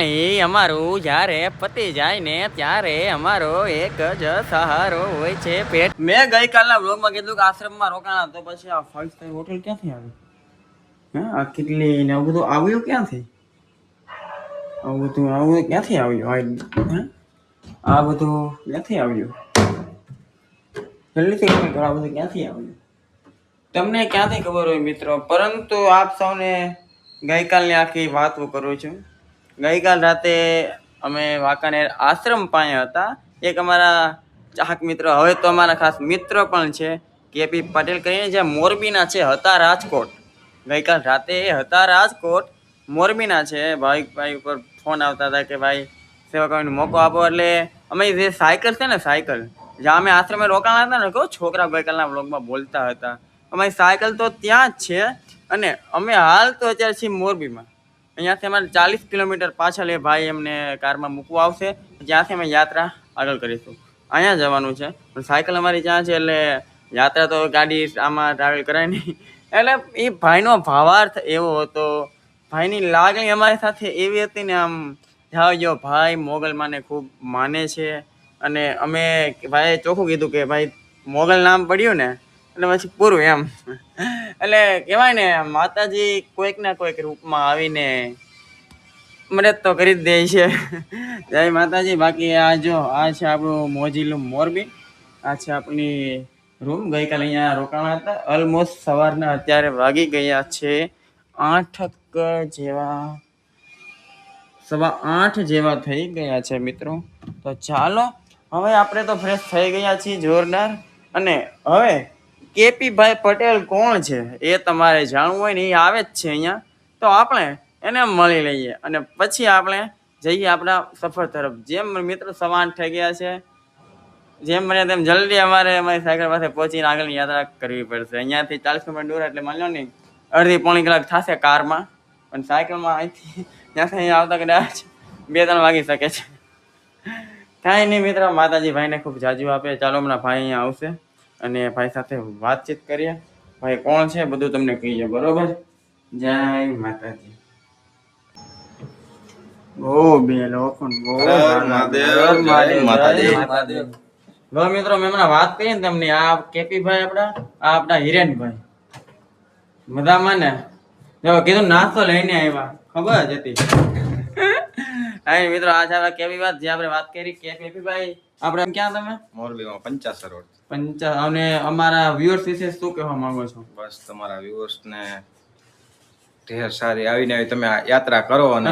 પાણી અમારું જ્યારે પતી જાય ને ત્યારે અમારો એક જ સહારો હોય છે. પેટ મેં ગઈકાલના વ્લોગમાં કીધું કે આશ્રમમાં રોકાણા તો પછી આ ફાઈવ સ્ટાર હોટલ ક્યાંથી આવી? હે, આ કેટલી ને આવું બધું આવ્યું ક્યાંથી? આવું બધું આવું ક્યાંથી આવ્યું? આ બધું ક્યાંથી આવ્યું? જલ્દીથી આ બધું ક્યાંથી આવ્યું? તમને ક્યાંથી ખબર હોય મિત્રો? પરંતુ આપ સૌને ગઈકાલની આખી વાત કરું છું. ગઈકાલ રાતે અમે વાંકાનેર આશ્રમ પાસે હતા. એક અમારા ચાહક મિત્ર, હવે તો અમારા ખાસ મિત્ર પણ છે, કેપી પટેલ કરીને, જે મોરબીના છે, હતા રાજકોટ. ગઈકાલ રાતે એ હતા રાજકોટ, મોરબીના છે. ભાઈ ભાઈ ઉપર ફોન આવતા હતા કે ભાઈ સેવા કરવાનો મોકો આપો. એટલે અમે જે સાયકલ છે ને, સાયકલ જ્યાં અમે આશ્રમે રોકાણા હતા ને કહો છોકરા ગઈકાલના બ્લોગમાં બોલતા હતા. અમારી સાયકલ તો ત્યાં જ છે અને અમે હાલ તો અત્યારે છીએ મોરબીમાં. અહીંયાથી અમારે ચાલીસ કિલોમીટર પાછળ એ ભાઈ એમને કારમાં મૂકવા આવશે. જ્યાંથી અમે યાત્રા આગળ કરીશું. અહીંયા જવાનું છે. પણ સાયકલ અમારી જ્યાં છે એટલે યાત્રા તો ગાડી આમાં ટ્રાવેલ કરાય નહીં. એટલે એ ભાઈનો ભાવાર્થ એવો હતો. ભાઈની લાગણી અમારી સાથે એવી હતી ને આમ, જાઓ જો ભાઈ મોગલમાને ખૂબ માને છે. અને અમે ભાઈએ ચોખ્ખું કીધું કે, ભાઈ, મોગલ નામ પડ્યું ને એટલે પછી પૂરું એમ. એટલે કહેવાય ને, માતાજી કોઈક ના કોઈક રૂપમાં આવીને મદદ તો કરી જ દે છે. જય માતાજી. બાકી આ જો, આ છે આપણું મોજીલું મોરબી. આ છે આપણી રૂમ. ગઈકાલે અહીંયા રોકાણા હતા. ઓલમોસ્ટ સવારના અત્યારે વાગી ગયા છે આઠ જેવા. સવા આઠ જેવા થઈ ગયા છે મિત્રો. તો ચાલો, હવે આપણે તો ફ્રેશ થઈ ગયા છીએ જોરદાર. અને હવે કેપી ભાઈ પટેલ કોણ છે? એ તમારે જાણવું હોય ને, એ આવે જ છે અહીંયા. તો આપણે એને મળી લઈએ. અને પછી આપણે જઈએ આપણા સફર તરફ. જેમ મિત્રો સમાન થઈ ગયા છે, જેમ બને તેમ જલ્દી અમારે અમારી સાયકલ પાસે પહોંચીને આગળની યાત્રા કરવી પડશે. અહીંયાથી ચાલીસ કિલોમીટર દૂર એટલે માની લો ને, અડધી પોણી કલાક થશે કારમાં. પણ સાયકલમાં અહીંથી ત્યાંથી અહીંયા આવતા કદાચ બે ત્રણ વાગી શકે છે. કાંઈ નહીં મિત્ર, માતાજી ભાઈને ખૂબ જાજુ આપે. ચાલો હમણાં ભાઈ અહીંયા આવશે. અને ભાઈ સાથે વાતચીત કરીએ. ભાઈ કોણ છે? બધું તમને કહીએ બરોબર? જય માતાજી. ઓ બે ઓ મહાદેવ, માતાજી. લો મિત્રો મેં હમણાં વાત કરી ને તમને આ કેપી ભાઈ આપડા આ આપડા હિરેનભાઈ. મજામાં ને? જો કીધું નાસ્તો લઈને આવ્યા. ખબર જ હતી. હા મિત્રો આજે આપણે કેવી વાત જે આપણે વાત કરી કે કેપી ભાઈ આપણે ક્યાં તમે? મોરબીમાં પંચાસર રોડ પંચા અને અમારા વ્યુઅર્સ વિશે શું કહેવા માંગો છો? બસ તમારા viewers ને ઢેર સારી આવીને આવી તમે યાત્રા કરો અને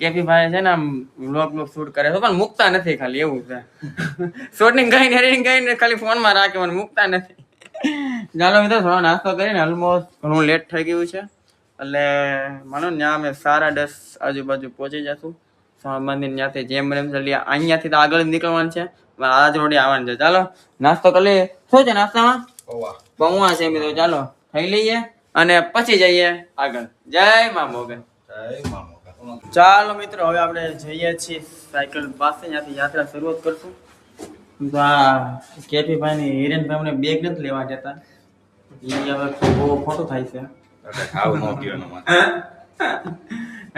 કેપી ભાઈ છે ને આમ વ્લોગ બ્લોગ શૂટ કરે છે પણ મૂકતા નથી ખાલી એવું છે. શૂટિંગ કરીને એડિટિંગ કરીને ખાલી ફોનમાં રાખે મને મૂકતા નથી. ચાલો મિત્રો થોડો નાસ્તો કરીને ઓલમોસ્ટ ઘણું લેટ થઈ ગયું છે. એટલે માનો ને અમે સારા દસ આજુબાજુ પહોંચી જશું. મંદિર ત્યાંથી જેમ રેમ એમ જલ્દી અહીંયાથી તો આગળ નીકળવાનું છે. આજ રોડે આવવાનું છે. ચાલો નાસ્તો કરી લઈએ. શું છે નાસ્તામાં? પૌવા. છે છે મિત્રો. ચાલો ખાઈ લઈએ અને પછી જઈએ આગળ. જય મા મોગન ચાલો મિત્રો હવે આપણે જઈએ છીએ સાયકલ પાસે. ત્યાંથી યાત્રા શરૂઆત કરશું. તો આ કેપી ભાઈ ની બેગ નથી લેવા જતા એ હવે બહુ ખોટું થાય છે. આવું ન કયો ને મારે.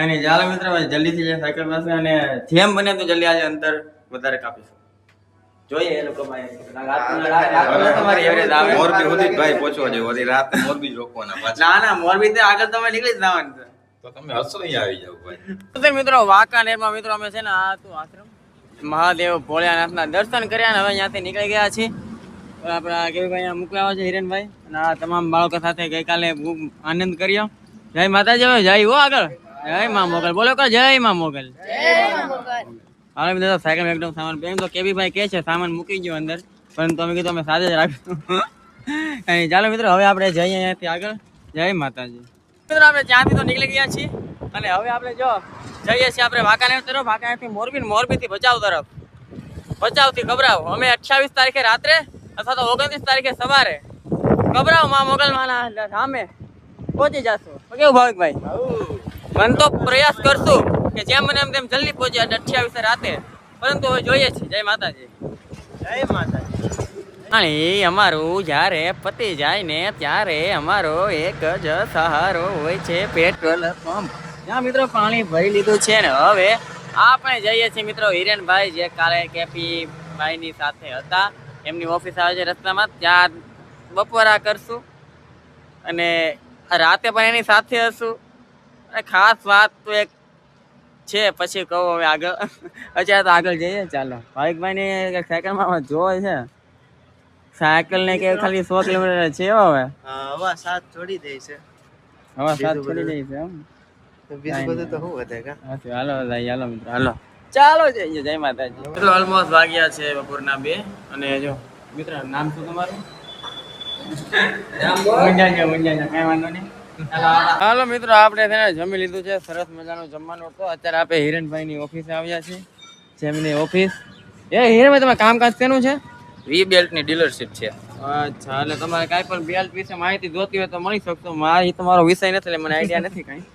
અને ચાલો મિત્રો જલ્દીથી સાયકલ પાસે અને જેમ બને તો જલ્દી આજે અંતર વધારે કાપીશું. જોઈએ એ લોકો તમારી average આવે. મોરબી સુધી ભાઈ પહોંચવા જેવું વળી રાતે મોરબી રોકવાના ના ના મોરબી આગળ તમે નીકળી જ જવાનું તો તમે હસો આવી જાવ ભાઈ. તો મિત્રો વાંકાનેરમાં મિત્રો અમે છે ને આ હતું આશ્રમ. મહાદેવ ભોળિયાનાથના દર્શન કર્યા ને હવે અહીંયાથી નીકળી ગયા છીએ. આપણા કેવી ભાઈ મોકલાવા છે હિરેનભાઈ? અને આ તમામ બાળકો સાથે ગઈકાલે ખૂબ આનંદ કર્યો. જય માતાજી હવે જય હો આગળ. જય માં મોગલ. બોલો કરો જય માં મોગલ. હાલો મિત્રો સાયકલ એકદમ સામાન બેન તો કેવી ભાઈ કે છે સામાન મૂકી ગયો અંદર. પરંતુ અમે કીધું અમે સાથે જ રાખ્યું અહીં ચાલો મિત્રો હવે આપણે જઈએ અહીંયાથી આગળ. જય માતાજી. મિત્રો આપણે ત્યાંથી તો નીકળી ગયા છીએ. અને હવે આપણે જો જઈએ છીએ આપણે વાંકાનેર તરફ. વાંકાનેરથી મોરબી મોરબીથી ભચાઉ તરફ. ભચાઉથી ગભરાવ અમે અઠ્યાવીસ તારીખે રાત્રે અથવા તો ઓગણત્રીસ તારીખે સવારે ગભરાવમાં મોગલ માના સામે. પહોંચી જશું. કેવું ભાવિકભાઈ? મન તો પ્રયાસ કરશું કે જેમ મને એમ તેમ જલ્દી પહોંચી અઠ્યાવીસ રાતે. પરંતુ હવે જોઈએ છીએ જય માતાજી. જય માતાજી. પાણી અમારું જ્યારે પતી જાય ને ત્યારે અમારો એક જ સહારો હોય છે પેટ્રોલ પંપ. ત્યાં મિત્રો પાણી ભરી લીધું છે ને હવે આપણે જઈએ છીએ મિત્રો હિરેનભાઈ જે કાલે કેપી ભાઈની સાથે હતા. એમની ઓફિસ આવે છે રસ્તામાં. ત્યાં બપોરા કરશું. અને રાતે પણ એની સાથે હશું. અને ખાસ વાત તો એક છે પછી કહું હવે આગળ. અત્યારે તો આગળ જઈએ ચાલો. ભાવિકભાઈની સાયકલમાં જોવે છે. સાયકલ ને કે ખાલી સો કિલોમીટર છે હવે. હવા સાત છોડી દે છે. હવા સાત છોડી દે છે એમ. તો બીજું બધું તો શું વધે કા? હાલો ભાઈ હાલો મિત્રો હાલો. ચાલો જઈએ જય માતાજી. મિત્રો ઓલમોસ્ટ વાગ્યા છે બપોરના બે. અને જો મિત્ર નામ શું તમારું? મુંજાજો મુંજાજો કઈ વાંધો નહીં. હાલો મિત્રો આપણે છે ને જમી લીધું છે. સરસ મજાનું જમવાનું હતું. અત્યારે આપણે હિરણભાઈ ની ઓફિસે આવ્યા છીએ જેમની ઓફિસ. એ હિરણભાઈ તમે કામકાજ કેનું છે? વી બેલ્ટની ડીલરશીપ છે. અચ્છા એટલે તમારે કાંઈ પણ બેલ્ટ વિશે માહિતી જોતી હોય તો મળી શકશો. મારી તમારો વિષય નથી એટલે મને આઈડિયા નથી કાંઈ.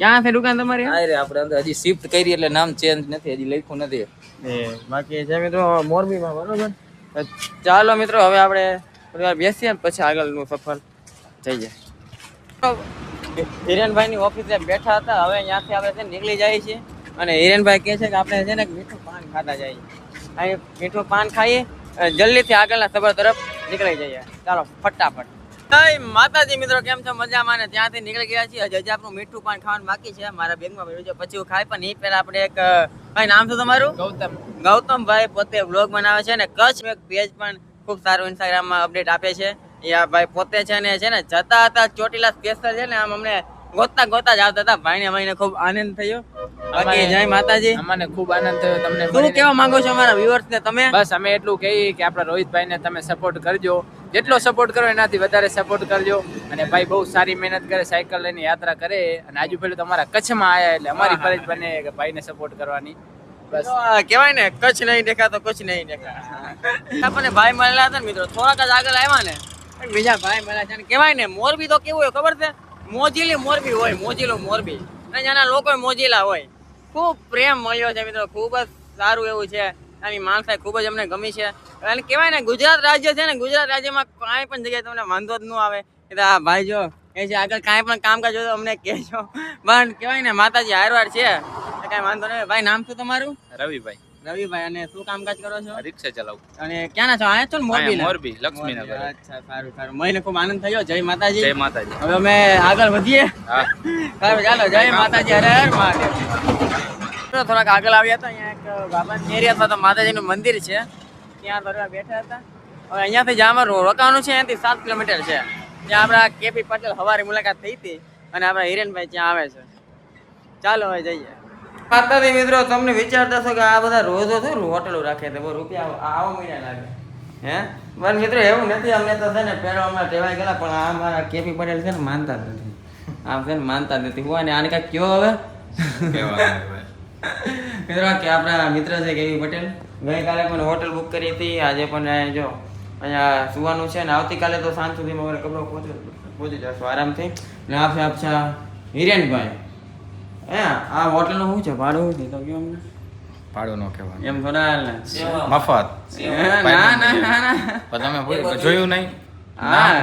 ક્યાં છે દુકાન તમારી? હા રે આપણે અંદર હજી શિફ્ટ કરી એટલે નામ ચેન્જ નથી હજી લખ્યું નથી. એ બાકી છે મિત્રો મોરબીમાં બરોબર? ચાલો મિત્રો હવે આપણે થોડી વાર બેસીએ ને પછી આગળનું સફર. જઈએ હિરેનભાઈની ઓફિસે બેઠા હતા હવે ત્યાંથી આપણે છે નીકળી જાય છે અને હિરેનભાઈ કહે છે કે આપણે છે ને મીઠું પાન ખાતા જઈએ. અહીં મીઠું પાન ખાઈએ જલ્દીથી આગળના સફર તરફ નીકળી જઈએ. ચાલો ફટાફટ. માતાજી મિત્રો કેમ છો? મજામાં ને? ત્યાંથી નીકળી ગયા છીએ. હજી આપણું મીઠું પાન ખાવાનું બાકી છે. મારા બેગમાં પડ્યું છે પછી હું ખાઈ પણ એ પહેલા આપણે એક ભાઈ નામ શું તમારું? ગૌતમ. ગૌતમભાઈ પોતે બ્લોગ બનાવે છે ને કચ્છ એક પેજ પણ ખૂબ સારું ઇન્સ્ટાગ્રામમાં અપડેટ આપે છે. આ ભાઈ પોતે છે ને છે ને જતા હતા ચોટીલા સ્પેશિયલ છે ને આમ અમને ગોતતા ગોતતા જ આવતા હતા. ભાઈને ભાઈને ખૂબ આનંદ થયો. બાકી જય માતાજી. અમને ખૂબ આનંદ થયો તમને શું. કહેવા માંગો છો અમારા વ્યુઅર્સ ને તમે? બસ અમે એટલું કહીએ કે આપણા રોહિતભાઈને તમે સપોર્ટ કરજો. જેટલો સપોર્ટ કરો એનાથી વધારે સપોર્ટ કરજો. અને ભાઈ બહુ સારી મહેનત કરે સાયકલ લઈને યાત્રા કરે. અને આજુ પેલું તમારા કચ્છમાં આયા એટલે અમારી ફરજ બને કે ભાઈને સપોર્ટ કરવાની. બસ. કહેવાય ને કચ્છ નહીં દેખાતો કચ્છ નહીં દેખાય. આપણને ભાઈ મળેલા હતા ને મિત્રો. થોડાક જ આગળ આવ્યા ને. બીજા ભાઈ મળ્યા છે કહેવાય ને, મોરબી તો કેવું હોય ખબર છે? મોજીલી મોરબી હોય, મોજીલો મોરબી. અને ત્યાંના લોકો મોજીલા હોય. ખૂબ પ્રેમ મળ્યો છે મિત્રો, ખૂબ જ સારું એવું છે. આની માણસાઈ ખૂબ જ અમને ગમી છે. અને કહેવાય ને, ગુજરાત રાજ્ય છે ને, ગુજરાત રાજ્યમાં કાંઈ પણ જગ્યાએ તમને વાંધો જ ન આવે. એટલે આ ભાઈ જો એ છે, આગળ કાંઈ પણ કામકાજ હોય તો અમને કહેજો. પણ કહેવાય ને, માતાજી હારવાર છે. કાંઈ વાંધો નહીં ભાઈ, નામ શું તમારું? રવિભાઈ. રવિભાઈ અને શું કામકાજ કરો છો? રિક્ષા ચલાવું. અને ક્યાંના છો? આયા છો ને મોરબી મોરબી લક્ષ્મીનગર. અચ્છા સારું સારું. મને ખૂબ આનંદ થયો. જય માતાજી. જય માતાજી. હવે અમે આગળ વધીએ. હા. સારું ચાલો જય માતાજી. હરે હર મહાદેવ. થોડાક આગળ આવ્યા હતા. અહીંયા એક બાબાની એરિયા તો માતાજીનું મંદિર છે. ત્યાં ફરવા બેઠા હતા. હવે અહીંયાથી જ્યાં અમારું રોકાવાનું છે. અહીંયાથી સાત કિલોમીટર છે. ત્યાં આપણા કેપી પટેલ હવારી મુલાકાત થઈ હતી. અને આપણા હિરેનભાઈ ત્યાં આવે છે. ચાલો હવે જઈએ. માતાજી મિત્રો તમને વિચારતા છો કે આ બધા રોજો શું હોટલો રાખે છે? બહુ રૂપિયા આવો મહિના લાગે. હે? પણ મિત્રો એવું નથી, અમને તો છે ને પહેલો હમણાં ટેવાઈ ગયેલા, પણ આ મારા કેપી પટેલ છે ને માનતા જ નથી. આમ છે ને માનતા જ નથી. હું અને આને કાંઈક કયો હવે? મિત્રો, કે આપણા મિત્ર છે કેવી પટેલ? ગઈકાલે પણ હોટલ બુક કરી હતી. આજે પણ જો અહીંયા સુવાનું છે ને, આવતીકાલે તો સાંજ સુધીમાં કપડો પહોંચી પહોંચી જશો. આરામથી. ને આપશે આપશે હિરેનભાઈ. હે આ હોટલનું શું છે? ભાડું શું છે? તો કયો અમને? ભાડું નો કહેવાનું. એમ થોડા હાલ ને. મફત. ના ના ના ના. પણ તમે જોયું નહીં.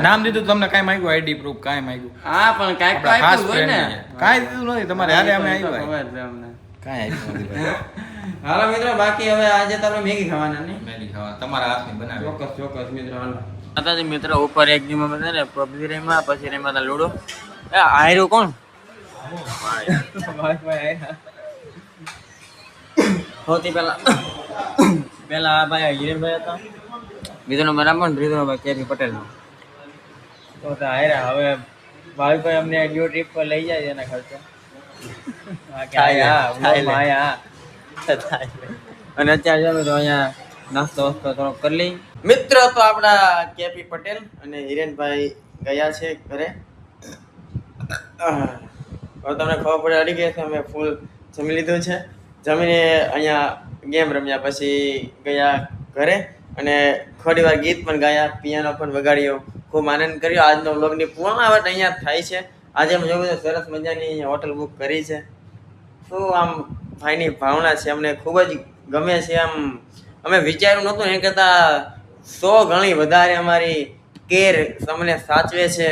નામ- દીધું તમને કાંઈ માંગ્યું? આઈડી પ્રૂફ કાઈ માંગ્યું? હા પણ કાંઈક તો ખાસ હોય ને. કાંઈ દીધું નથી. તમારે હારે અમે એ આવ્યા ખબર છે અમને. કાંઈ આપ્યું નથી. હાલો મિત્રો બાકી હવે આજે તમે મેગી ખાવાના નહીં. મેગી ખાવા તમારા હાથની બનાવી. ચોક્કસ ચોક્કસ મિત્રો હાલો. માતાજી મિત્રો ઉપર એક દીમાં બધા ને પબજી રેમા પછી રેમા લૂડો. એ આયરું કોણ? સૌથી પહેલા પહેલા આ ભાઈ હિરેનભાઈ હતા બીજો નંબર આપો ને ત્રીજો નંબર કેપી પટેલ નો તો હાયરા હવે ભાવિભાઈ અમને ન્યુ ટ્રીપ પર લઈ જાય એના ખર્ચો. અને અત્યારે અમે તો અહીંયા નાસ્તો વાસ્તો થોડો કરી લઈ મિત્ર, તો આપણા કેપી પટેલ અને હિરેનભાઈ ગયા છે ઘરે હવે તમને ખબર પડે અડી ગઈ છે, અમે ફૂલ જમી લીધું છે. જમીને અહીંયા ગેમ રમ્યા પછી ગયા ઘરે અને થોડી વાર ગીત પણ ગાયા પિયાનો પણ વગાડ્યો. ખૂબ આનંદ કર્યો. આજનો વ્લોગની પૂર્ણાવટ અહીંયા થાય છે. આજે અમે જોયું સરસ મજાની હોટલ બુક કરી છે. શું આમ ભાઈની ભાવના છે, અમને ખૂબ જ ગમે છે. આમ અમે વિચાર્યું નહોતું એ કરતાં સો ગણી વધારે અમારી કેર અમને સાચવે છે.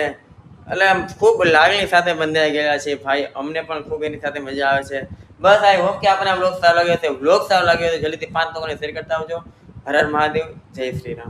એટલે આમ ખૂબ લાગણી સાથે બંધાઈ ગયેલા છે ભાઈ, અમને પણ ખૂબ એની સાથે મજા આવે છે. બસ આઈ હોપ કે આપણને બ્લોગ સારો લાગ્યો છે બ્લોગ સારો લાગ્યો તો જલ્દીથી પાંચ લોકોને શેર કરતા આવજો. હર હર મહાદેવ, જય શ્રી રામ.